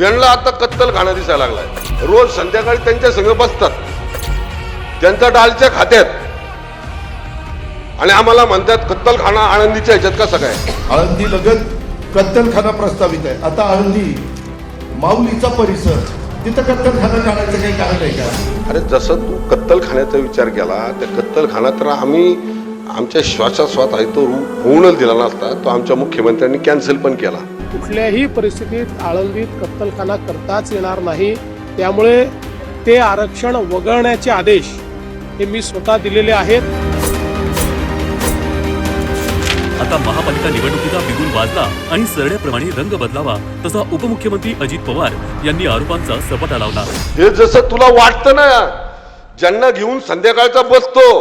यांना आता कत्तल खाणं दिसायला लागलाय. रोज संध्याकाळी त्यांच्या संघ बसतात. त्यांचा डालच्या खात्यात. आणि आम्हाला म्हणतात कत्तल खाना आनंदीच्या ह्याच्यात कसं काय? आळंदी लगत कत्तलखाना प्रस्तावित आहे. आता आळंदी माऊलीचा परिसर तिथं कत्तलखाना काढायचं काही कारण आहे का? अरे जसं तू कत्तलखान्याचा विचार केला त्या कत्तलखाना तर आम्ही आमच्या श्वासास्वात आहे तो होऊनच दिला नसता. तो आमच्या मुख्यमंत्र्यांनी कॅन्सल पण केला. कुठल्याही परिस्थितीत आळंदीत कत्तलखाना करताच येणार नाही. त्यामुळे ते आरक्षण वगळण्याचे आदेश हे मी स्वतः दिलेले आहेत. आता महापालिका निवडणुकीचा बिगुल वाजला आणि सरड्याप्रमाणे रंग बदलावा तसा उपमुख्यमंत्री अजित पवार यांनी आरोपांचा सपाटा लावला. हे जसं तुला वाटतं ना ज्यांना घेऊन संध्याकाळचा बसतो.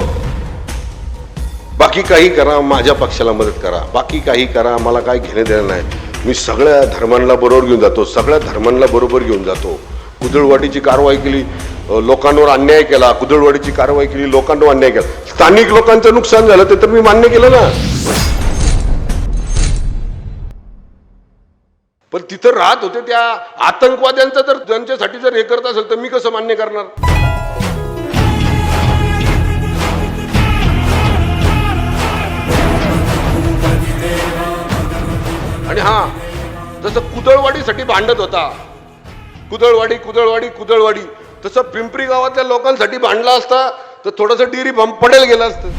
बाकी काही करा माझ्या पक्षाला मदत करा. बाकी काही करा मला काय घेणे देणं नाही. मी सगळ्या धर्मांना बरोबर घेऊन जातो सगळ्या धर्मांना बरोबर घेऊन जातो. कुदळवाडीची कारवाई केली लोकांवर अन्याय केला कुदळवाडीची कारवाई केली लोकांवर अन्याय केला. स्थानिक लोकांचं नुकसान झालं ते तर मी मान्य केलं ना. पण तिथं राहत होते त्या आतंकवाद्यांचं जर त्यांच्यासाठी जर हे करत असेल तर मी कसं मान्य करणार? आणि हा जसं कुदळवाडीसाठी भांडत होता. कुदळवाडी कुदळवाडी कुदळवाडी. तसं पिंपरी गावातल्या लोकांसाठी भांडला असता तर थोडंसं डिरी बंब पडेल गेलं असतं.